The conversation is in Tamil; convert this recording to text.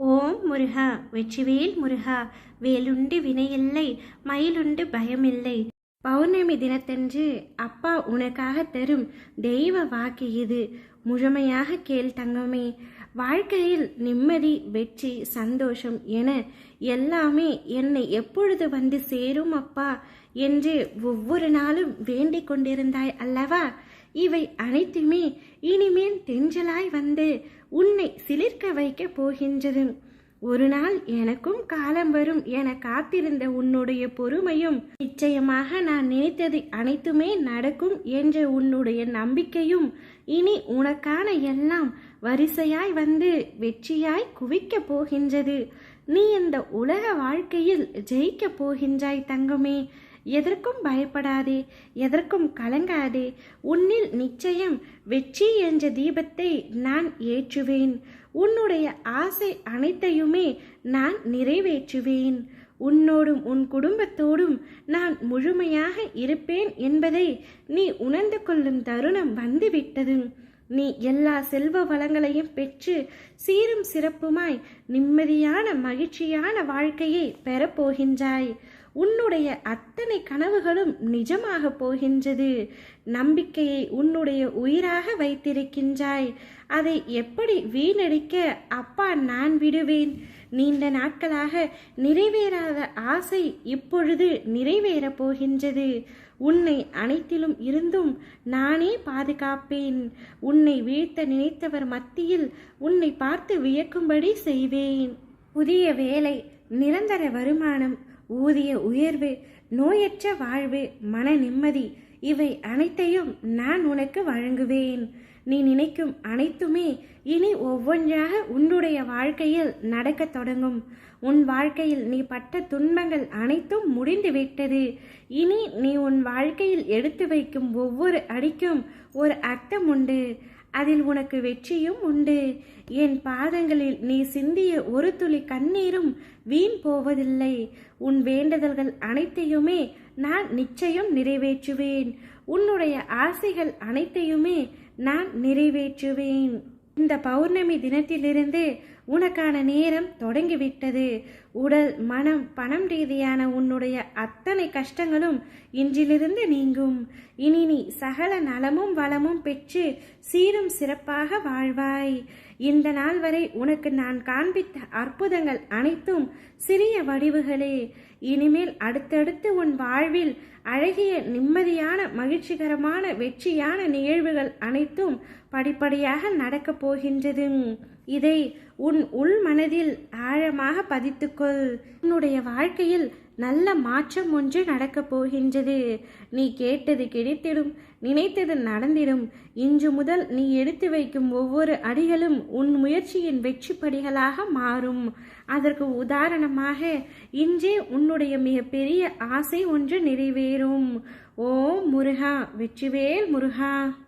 ஓம் முருகா வெற்றிவேல் முருகா வேலுண்டு வினையில்லை மயிலுண்டு பயமில்லை. பௌர்ணமி தினத்தன்று அப்பா உனக்காக தரும் தெய்வ வாக்கு இது. முழுமையாக கேள் தங்கமே வாழ்க்கையில் நிம்மதி வெற்றி சந்தோஷம் என எல்லாமே என்னை எப்பொழுது வந்து சேரும் அப்பா என்று ஒவ்வொரு நாளும் வேண்டிக் கொண்டிருந்தாய் அல்லவா? இவை அனைத்துமே இனிமேல் தெஞ்சலாய் வந்து உன்னை சிலிர்க்க வைக்கப் போகின்றது. ஒரு நாள் எனக்கும் காலம் வரும் என காத்திருந்த உன்னுடைய பொறுமையும் நிச்சயமாக நான் நினைத்தது அனைத்துமே நடக்கும் என்ற உன்னுடைய நம்பிக்கையும் இனி உனக்கான எல்லாம் வரிசையாய் வந்து வெற்றியாய் குவிக்கப் போகின்றது. நீ இந்த உலக வாழ்க்கையில் ஜெயிக்கப் போகின்றாய் தங்கமே. எதற்கும் பயப்படாதே எதற்கும் கலங்காதே. உன்னில் நிச்சயம் வெற்றி என்ற தீபத்தை நான் ஏற்றுவேன். உன்னுடைய ஆசை அனைத்தையுமே நான் நிறைவேற்றுவேன். உன்னோடும் உன் குடும்பத்தோடும் நான் முழுமையாக இருப்பேன் என்பதை நீ உணர்ந்து கொள்ளும் தருணம் வந்துவிட்டது. நீ எல்லா செல்வ வளங்களையும் பெற்று சீரும் சிறப்புமாய் நிம்மதியான மகிழ்ச்சியான வாழ்க்கையை பெறப்போகின்றாய். உன்னுடைய அத்தனை கனவுகளும் நிஜமாக போகின்றது. நம்பிக்கையை உன்னுடைய உயிராக வைத்திருக்கின்றாய். அதை எப்படி வீணடிக்க அப்பா நான் விடுவேன்? நீண்ட நாட்களாக நிறைவேறாத ஆசை இப்பொழுது நிறைவேறப் போகின்றது. உன்னை அனைத்திலும் இருந்தும் நானே பாதுகாப்பேன். உன்னை வீழ்த்த நினைத்தவர் மத்தியில் உன்னை பார்த்து வியக்கும்படி செய்வேன். புதிய வேலை நிரந்தர வருமானம் ஊதிய உயர்வு நோயற்ற வாழ்வு மன நிம்மதி இவை அனைத்தையும் நான் உனக்கு வழங்குவேன். நீ நினைக்கும் அனைத்துமே இனி ஒவ்வொன்றாக உன்னுடைய வாழ்க்கையில் நடக்கத் தொடங்கும். உன் வாழ்க்கையில் நீ பட்ட துன்பங்கள் அனைத்தும் முடிந்துவிட்டது இனி நீ உன் வாழ்க்கையில் எடுத்து வைக்கும் ஒவ்வொரு அடிக்கும் ஒரு அர்த்தம் உண்டு. அதில் உனக்கு வெற்றியும் உண்டு. என் பாதங்களில் நீ சிந்திய ஒரு துளி கண்ணீரும் வீண் போவதில்லை. உன் வேண்டுதல்கள் அனைத்தையுமே நான் நிச்சயம் நிறைவேற்றுவேன். உன்னுடைய ஆசைகள் அனைத்தையுமே நான் நிறைவேற்றுவேன். இந்த பௌர்ணமி தினத்திலிருந்து உனக்கான நேரம் தொடங்கிவிட்டது. உடல் மனம் பணம் ரீதியான உன்னுடைய அத்தனை கஷ்டங்களும் இன்றிலிருந்து நீங்கும். இனி நீ சகல நலமும் வளமும் பெற்று சீரும் சிறப்பாக வாழ்வாய். இந்த நாள் வரை உனக்கு நான் காண்பித்த அற்புதங்கள் அனைத்தும் சிறிய வடிவுகளே. இனிமேல் அடுத்தடுத்து உன் வாழ்வில் அழகிய நிம்மதியான மகிழ்ச்சிகரமான வெற்றியான நிகழ்வுகள் அனைத்தும் படிப்படியாக நடக்கப் போகின்றது இதை உன் உள் மனதில் ஆழமாக பதித்துக்கொள். உன்னுடைய வாழ்க்கையில் நல்ல மாற்றம் ஒன்று நடக்கப் போகின்றது. நீ கேட்டது கிடைத்திடும் நினைத்தது நடந்திடும். இன்று முதல் நீ எடுத்து வைக்கும் ஒவ்வொரு அடிகளும் உன் முயற்சியின் வெற்றி படிகளாக மாறும். அதற்கு உதாரணமாக இன்றே உன்னுடைய மிகப்பெரிய ஆசை ஒன்று நிறைவேறும். ஓ முருகா வெற்றிவேல் முருகா!